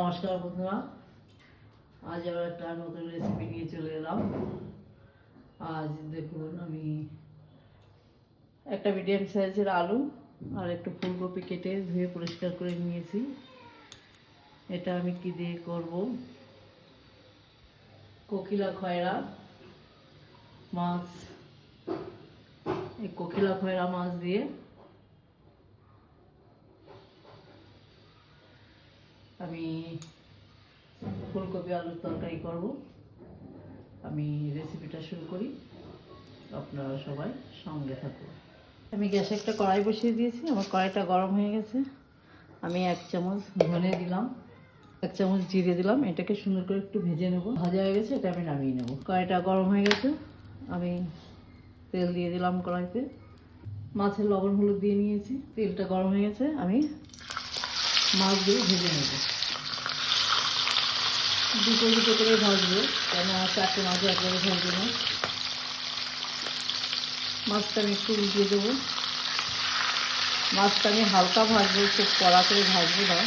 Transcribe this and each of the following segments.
নমস্কার বন্ধুরা। আজ আবার একটা নতুন রেসিপি নিয়ে চলে এলাম। আজ দেখুন, আমি একটা মিডিয়াম সাইজের আলু আর একটু ফুলকপি কেটে ধুয়ে পরিষ্কার করে নিয়েছি। এটা আমি কি দিয়ে করব? কোকিলা খয়রা মাছ। এই কোকিলা খয়রা মাছ দিয়ে আমি ফুলকপি আলুর তরকারি করব। আমি রেসিপিটা শুরু করি। আপনারা সবাই সঙ্গে থাকুন। আমি গ্যাসে একটা কড়াই বসিয়ে দিয়েছি। আমার কড়াইটা গরম হয়ে গেছে। আমি এক চামচ ধনে দিলাম। এক চামচ জিরে দিলাম। এটাকে সুন্দর করে একটু ভেজে নেব। ভাজা হয়ে গেছে, এটা আমি নামিয়ে নেব। কড়াইটা গরম হয়ে গেছে। আমি তেল দিয়ে দিলাম কড়াইতে। মাছের লবণ হলুদ দিয়ে নিয়েছি। তেলটা গরম হয়ে গেছে। আমি মাছগুলো ভেজে নেব। দুটো দুটো করে ভাজবো, কেন চারটে মাছ একবারে ভাজবো না। মাছটা আমি একটু উল্টে দেবো। মাছটা আমি হালকা ভাজবো, খুব কড়া করে ভাজবো না।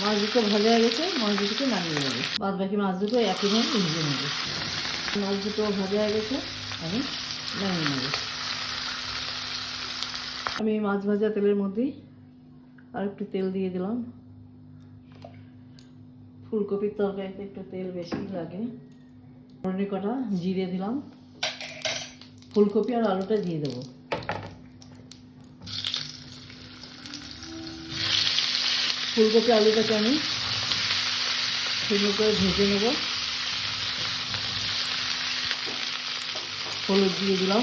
মাছ দুটো ভাজা হয়ে গেছে, মাছ দুটোকে নামিয়ে নেব। বাদ বাকি মাছ দুটো একই একইভাবে ভেজে নেব। মাছ দুটো ভাজা হয়ে গেছে, আমি নামিয়ে নেব। আমি মাছ ভাজা তেলের মধ্যেই আর একটু তেল দিয়ে দিলাম। ফুলকপির তরকারিতে একটু তেল বেশি লাগে। ফোড়নে কটা জিরে দিলাম। ফুলকপি আর আলুটা দিয়ে দেবো। ফুলকপি আলুটাকে আমি সুন্দর করে ভেজে নেব। হলুদ দিয়ে দিলাম।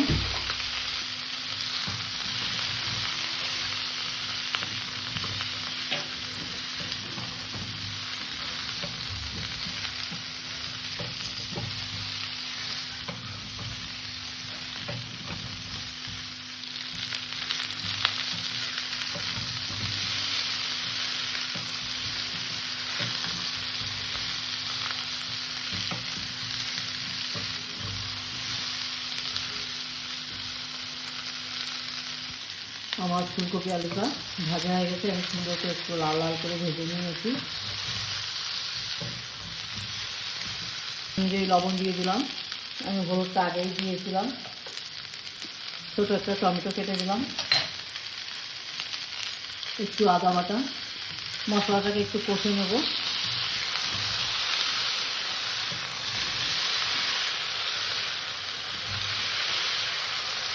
আমার ফুলকপি আলুটা ভাজা হয়ে গেছে, আমি সুন্দর করে একটু লাল লাল করে ভেজে নিয়েছি। অনুযায়ী লবণ দিয়ে দিলাম, আমি হলুদটা আগেই দিয়েছিলাম। ছোটো একটা টমেটো কেটে দিলাম। একটু আদা বাটা, মশলাটাকে একটু কষে নেব।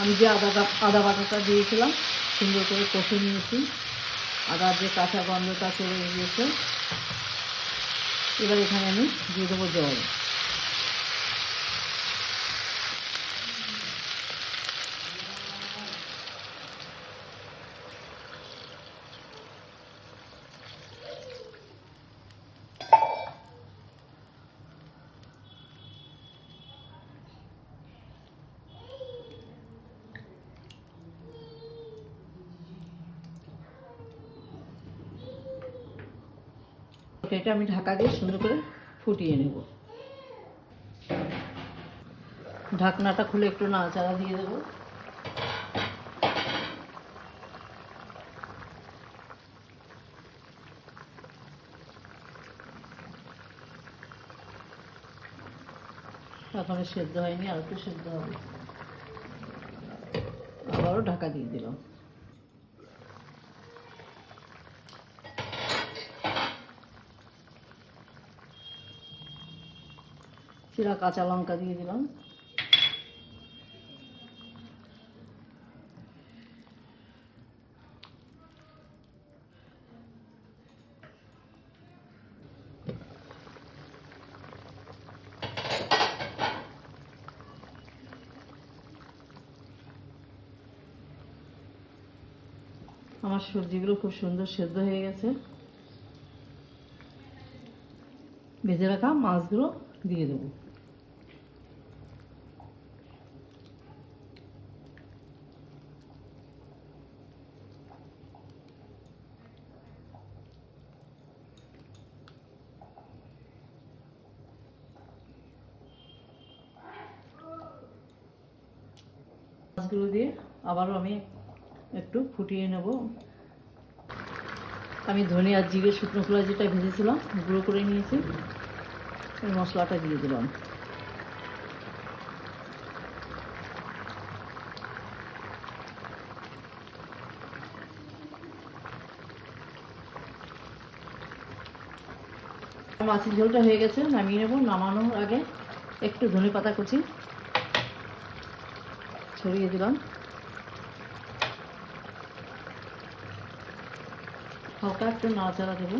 আমি যে আদা আদা বাটাটা দিয়েছিলাম সুন্দর করে কষে নিয়েছি। আদার যে কাঁচা গন্ধটা চলে গিয়েছে। এবার এখানে আমি দিয়ে দেবো জল। এটা আমি ঢাকা দিয়ে সুন্দর করে ফুটিয়ে নেব। ঢাকনাটা খুলে একটু নাড়াচাড়া দিয়ে দেবো। এখনও সেদ্ধ হয়নি আর একটু সেদ্ধ হবে। আবারও ঢাকা দিয়ে দিলাম। চিরা কাঁচা লঙ্কা দিয়ে দিলাম। আমার সবজিগুলো খুব সুন্দর সেদ্ধ হয়ে গেছে। ভেজে রাখা মাছগুলো দিয়ে দেবো। মাছগুলো দিয়ে আবারও আমি একটু ফুটিয়ে নেব। আমি ধনে আর জিরে, শুকনো খোলা যেটা ভেজেছিলাম, গুঁড়ো করে নিয়েছি। ওই মশলাটা দিয়ে দিলাম। মাছের ঝোলটা হয়ে গেছে, নামিয়ে নেব। নামানোর আগে একটু ধনে পাতা কুচি। ছড়িয়ে দিলাম। হালকা একটু নাড়াচাড়া দেবো।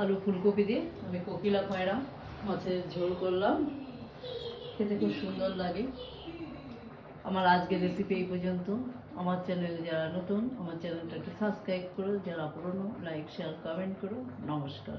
আলু ফুলকপি দিয়ে আমি কোকিলা কয়রা মাছের ঝোল করলাম। খেতে খুব সুন্দর লাগে। আমার আজকের রেসিপি এই পর্যন্ত। আমার চ্যানেলে যারা নতুন, আমার চ্যানেলটাকে সাবস্ক্রাইব করো, যারা পুরনো লাইক শেয়ার কমেন্ট করো। নমস্কার।